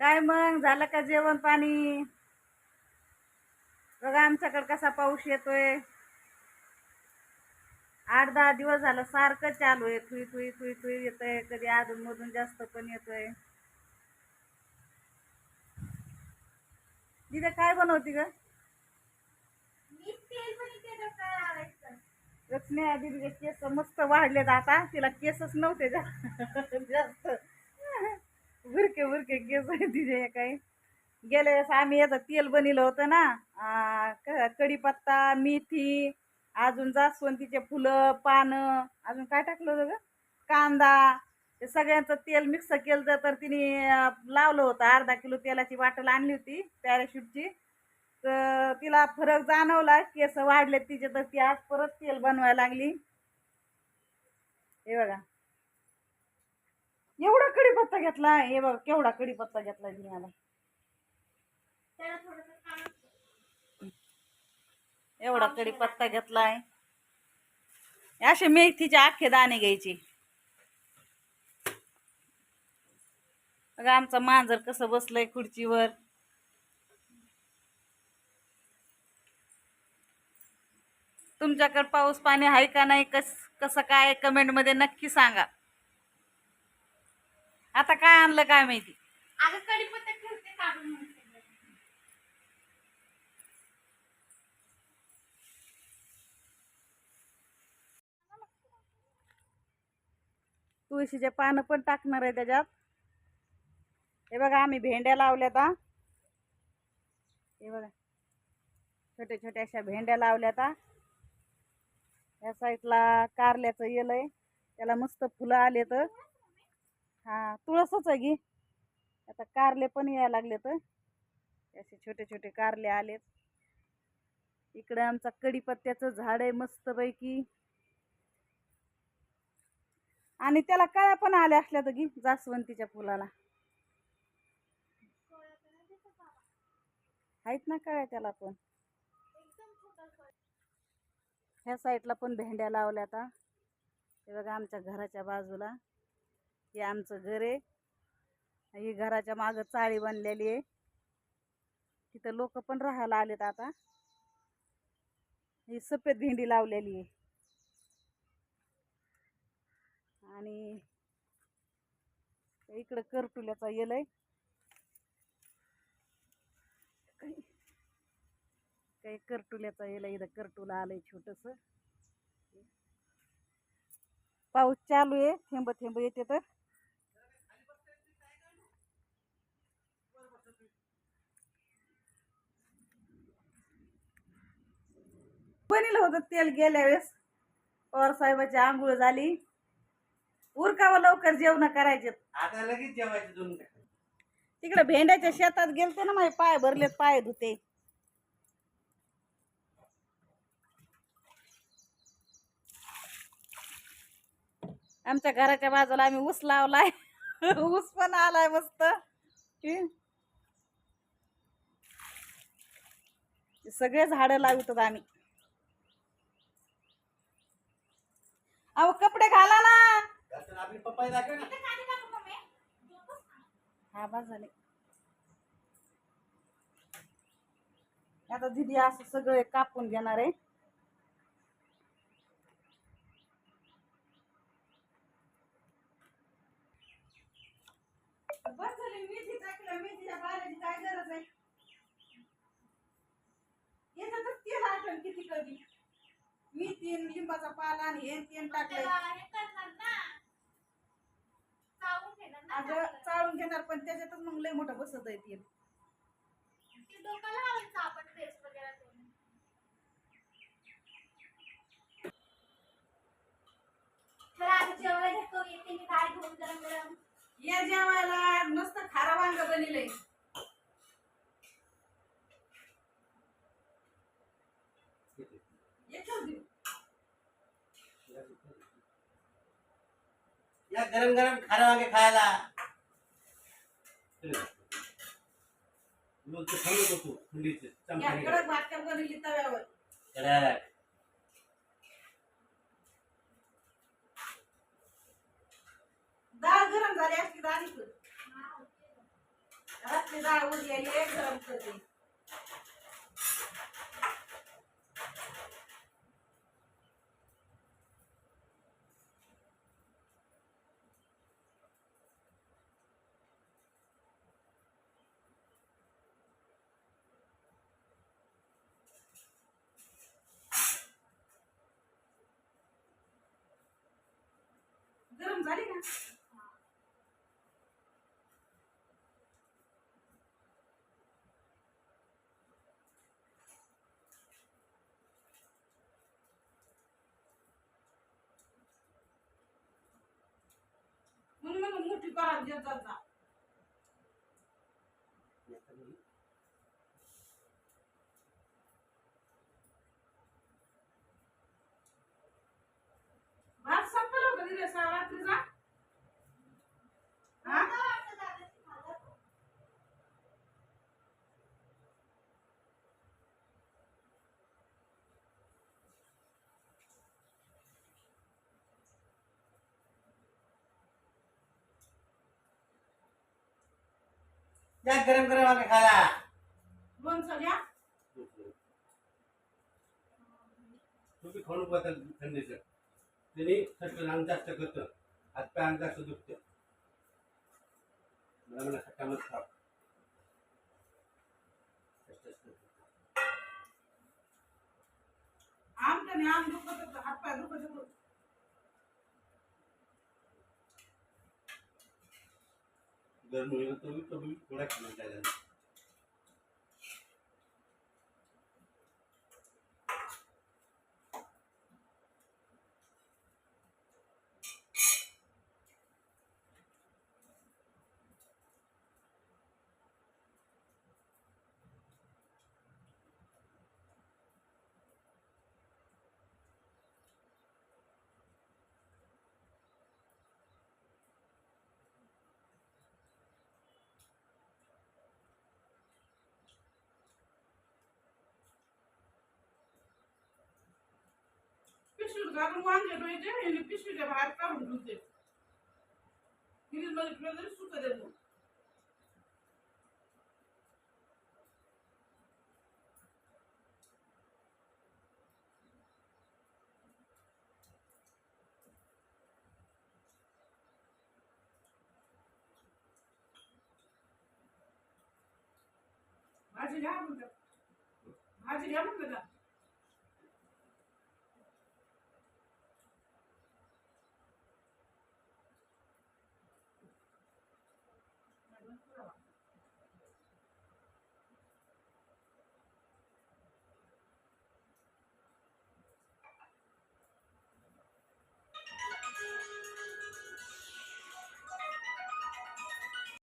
काय मग? झालं का जेवण पाणी? बघा आमच्याकडे कसा पाऊस येतोय. आठ दहा दिवस झालं सारखं चालू आहे. थुई थुई थुई थुई येतंय. कधी अधून मधून जास्त पण येतोय. तिथे काय बनवती ग? रचने आधी केस मस्त वाढलेत आता. तिला केसच नव्हते जास्त. बुरके बुरके केस आहे तिचे काही. गेल्या वेळेस आम्ही याचं तेल बनवलं होतं ना क- कढीपत्ता मेथी अजून जास्वंदीचे फुलं पानं अजून काय टाकलं होतं ग? कांदा ते सगळ्यांचं तेल मिक्स केलं तर तिने लावलं होतं. अर्धा किलो तेलाची बाटल आणली होती पॅराशूटची. तर तिला फरक जाणवला केस वाढले तिचे तर ती आज परत तेल बनवायला लागली. हे बघा. एवढा कढीपत्ता घेतला हे बघा केवढा कढीपत्ता घेतला तिने मला एवढा कढीपत्ता घेतलाय. असे मेथीचे अख्खे दाणे घ्यायचे. बघा आमचं मांजर कसं बसलंय खुर्चीवर. तुमच्याकडे पाऊस पाणी आहे का नाही कस कसं काय कमेंटमध्ये नक्की सांगा. आता काय आणलं काय माहिती? अगं कडीपत्ता ठेवते काढून म्हणते. तुळशीचे पानं पण टाकणार आहे त्याच्यात. हे बघा आम्ही भेंड्या लावल्यात हा. हे बघा. छोट्या छोट्या अशा भेंड्या लावल्यात या साईडला कारल्याचं येल आहे त्याला मस्त फुलं आलेत. हा तुळसच आहे गी आता कारले पण यायला लागलेत असे छोटे छोटे कारले आलेत. इकडे आमचा कडीपत्त्याचं झाड आहे मस्तपैकी. आणि त्याला कळ्या पण आल्या असल्या तर गी जास्वंतीच्या फुलाला. आहेत ना कळ्या त्याला पण. ह्या साईडला पण भेंड्या लावल्या आता हे बघा आमच्या घराच्या बाजूला. हे आमचं घर आहे. ही घराच्या मागं चाळी बनलेली आहे. तिथं लोक पण राहायला आलेत आता. ही सफेद भेंडी लावलेली आहे. आणि इकडं करटुल्याचा येल आहे. काही करटुल्याचा येल आहे. इथं करटुला आलंय छोटस. पाऊस चालू आहे. थेंब थेंब येते तर. बनलं होतं तेल गेल्या वेळेस. पवार साहेबाची आंघोळ झाली. उरकावं लवकर जेवण करायचे आता लगेच जेवायचं दोन तिकडे भेंड्याच्या शेतात गेलते ना माझे पाय भरलेत पाय धुते. आमच्या घराच्या बाजूला आम्ही ऊस लावलाय. ऊस पण आलाय मस्त. सगळे झाडं लावतात आम्ही. अहो कपडे घाला ना. आपली पप्पा दाखव ना. हा बस झाले. आता दिदी असं सगळे कापून घेणार आहे. बस झाली मेथी टाकलं मेथीच्या पाल्याची काय गरज आहे? याच्यातच तेल आठवण किती कधी मेथी आणि लिंबाचा पाला आणि हे तेल टाकलंय. त्याला हे करणार ना. चावून घेणार ना अगं चाळून घेणार पण त्याच्यातच मग लय मोठं बसत आहे तेल ते डोक्याला लावायचं आपण पेस्ट वगैरे करून. चला आता जेवायला घेतो येते मी. काय घेऊन गरम गरम या जेवायला. मस्त खारा वांग बनले या गरम गरम खारे वांगे खायला. मग ते थंड होतो थंडीचे तव्यावर. कडक. डाळ गरम झाली असती कर. रात्री डाळ आहे गरम करते. गरम झाली ना म्हणून म्हणून मोठी परात घेत जाता भात संपला होता तिथे सा- रात्रीचा हा मला वाटतं दादाची खाल्लं. या गरम गरम वांगे खायला. तुम्ही खाऊ नको आता थंडीचं. त्यांनी सटकन अंग जास्त करतं. हातपाय अंग जास्त दुखतं. मला मला खट्टामत खाव आमच्याने आम दुखत होतं, हातपाय दुखत होतं. गरम होईल तो भी तो भी थोड़ा खाना चाहिए Kadın Vanca doyacak elini pişireceğim. Harika mı güzel. Biriz bana kuraları sus edelim. Hacı ne yapın da? Hacı ne yapın da? Yeah.